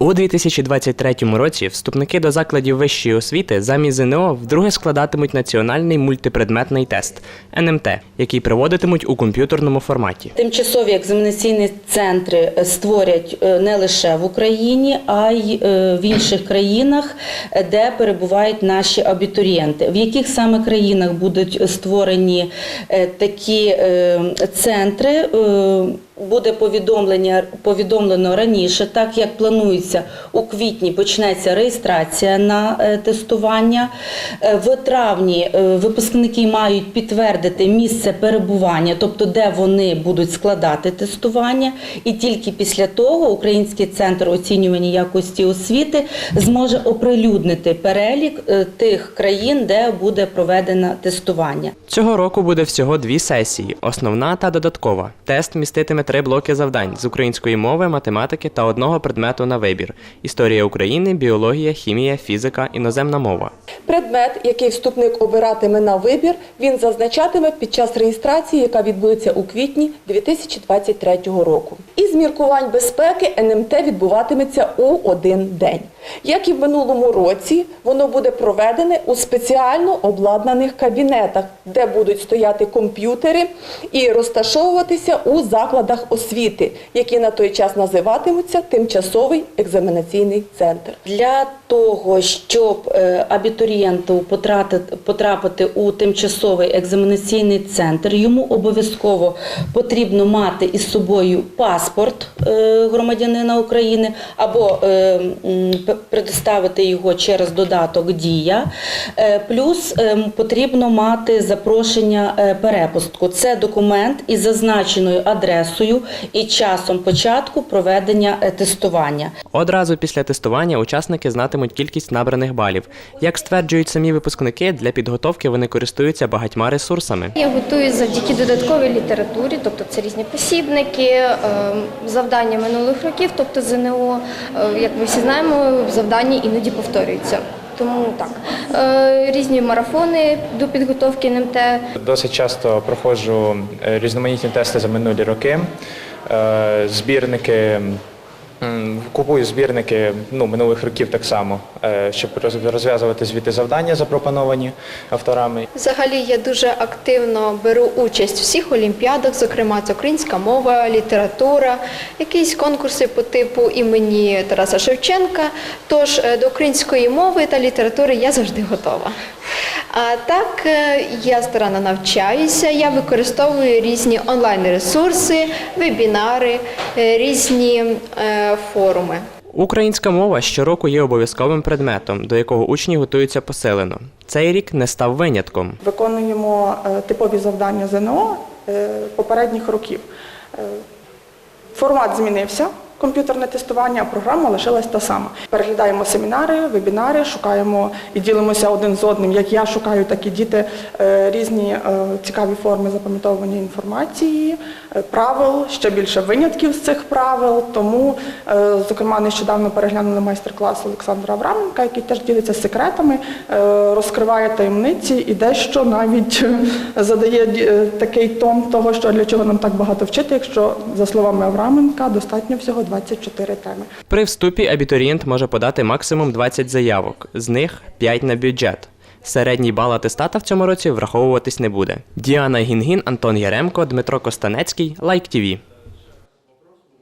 У 2023 році вступники до закладів вищої освіти замість ЗНО вдруге складатимуть національний мультипредметний тест НМТ, який проводитимуть у комп'ютерному форматі. Тимчасові екзаменаційні центри е, створять е, не лише в Україні, а й е, в інших країнах, де перебувають наші абітурієнти. В яких саме країнах будуть створені такі центри? Буде повідомлення повідомлено раніше, так як планується у квітні почнеться реєстрація на е, тестування. Е, В травні е, випускники мають підтвердити місце перебування, тобто де вони будуть складати тестування, і тільки після того Український центр оцінювання якості освіти зможе оприлюднити перелік тих країн, де буде проведено тестування. Цього року буде всього дві сесії: основна та додаткова. Тест міститиме три блоки завдань з української мови, математики та одного предмету на вибір: історія України, біологія, хімія, фізика, іноземна мова. Предмет, який вступник обиратиме на вибір, він зазначатиме під час реєстрації, яка відбудеться у квітні 2023 року. Із міркувань безпеки НМТ відбуватиметься у один день. Як і в минулому році, воно буде проведене у спеціально обладнаних кабінетах, де будуть стояти комп'ютери і розташовуватися у закладах освіти, які на той час називатимуться тимчасовий екзаменаційний центр. Для того, щоб е, абітурієнту потрапити у тимчасовий екзаменаційний центр, йому обов'язково потрібно мати із собою паспорт е, громадянина України або е, предоставити його через додаток Дія. Е, Плюс потрібно мати запрошення перепустку. Це документ із зазначеною адресою і часом початку проведення тестування. Одразу після тестування учасники знатимуть кількість набраних балів. Як стверджують самі випускники, для підготовки вони користуються багатьма ресурсами. Я готую завдяки додатковій літературі, тобто це різні посібники, е, завдання минулих років, тобто ЗНО. Е, Як ми всі знаємо, завдання іноді повторюються. Тому так, Е, різні марафони до підготовки НМТ. Досить часто проходжу е, різноманітні тести за минулі роки, збірники. Купую збірники ну, минулих років так само, е, щоб розв'язувати звіти завдання, запропоновані авторами. Взагалі я дуже активно беру участь в всіх олімпіадах, зокрема це українська мова, література, якісь конкурси по типу імені Тараса Шевченка. Тож е, до української мови та літератури я завжди готова. А так е, я старанно навчаюся, я використовую різні онлайн-ресурси, вебінари, е, різні е, форуми. Українська мова щороку є обов'язковим предметом, до якого учні готуються посилено. Цей рік не став винятком. Виконуємо типові завдання ЗНО попередніх років. Формат змінився. Комп'ютерне тестування, а програма лишилась та сама. Переглядаємо семінари, вебінари, шукаємо і ділимося один з одним. Як я шукаю, так і діти е, різні е, цікаві форми запам'ятовування інформації, е, правил, ще більше винятків з цих правил. Тому, зокрема, нещодавно переглянули майстер-клас Олександра Авраменка, який теж ділиться секретами, розкриває таємниці і дещо навіть задає такий тон того, що для чого нам так багато вчити, якщо за словами Авраменка достатньо всього 24 теми. При вступі абітурієнт може подати максимум 20 заявок, з них 5 на бюджет. Середній бал атестата в цьому році враховуватись не буде. Діана Гінгін, Антон Яремко, Дмитро Костанецький, Лайк ТІВІ.